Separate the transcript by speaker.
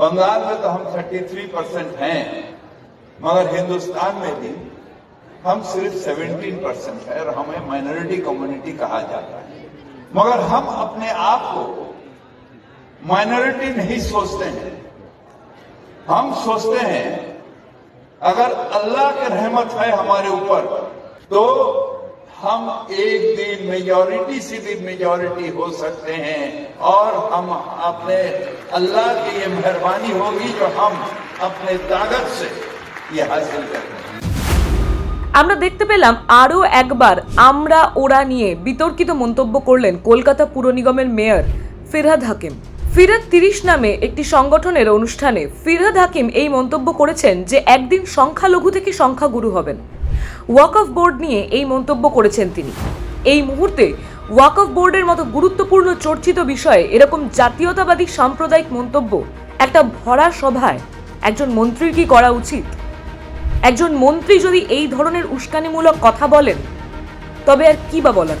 Speaker 1: बंगाल में तो हम 33 परसेंट हैं, मगर हिंदुस्तान में भी हम सिर्फ़ 17 परसेंट है और हमें माइनॉरिटी कम्युनिटी कहा जाता है। मगर हम अपने आप को माइनॉरिटी नहीं सोचते हैं। हम सोचते हैं, अगर अल्लाह की रहमत है हमारे ऊपर तो हम एक दिन मेजॉरिटी से भी मेजॉरिटी हो सकते हैं और हम अपने अल्लाह की ये मेहरबानी होगी जो हम अपने ताकत से ये हासिल करते हैं
Speaker 2: আমরা দেখতে পেলাম আরও একবার আমরা ওরা নিয়ে বিতর্কিত মন্তব্য করলেন কলকাতা পুর নিগমের মেয়র ফিরহাদ হাকিম ফিরাদ তিরিশ নামে একটি সংগঠনের অনুষ্ঠানে ফিরহাদ হাকিম এই মন্তব্য করেছেন যে একদিন সংখ্যালঘু থেকে সংখ্যাগুরু হবেন ওয়াক অফ বোর্ড নিয়ে এই মন্তব্য করেছেন তিনি এই মুহূর্তে ওয়াক অফ বোর্ডের মতো গুরুত্বপূর্ণ চর্চিত বিষয়ে এরকম জাতীয়তাবাদী সাম্প্রদায়িক মন্তব্য একটা ভরা সভায় একজন মন্ত্রীর কি করা উচিত একজন মন্ত্রী যদি এই ধরনের উস্কানিমূলক কথা বলেন, তবে আর কি বা বলার?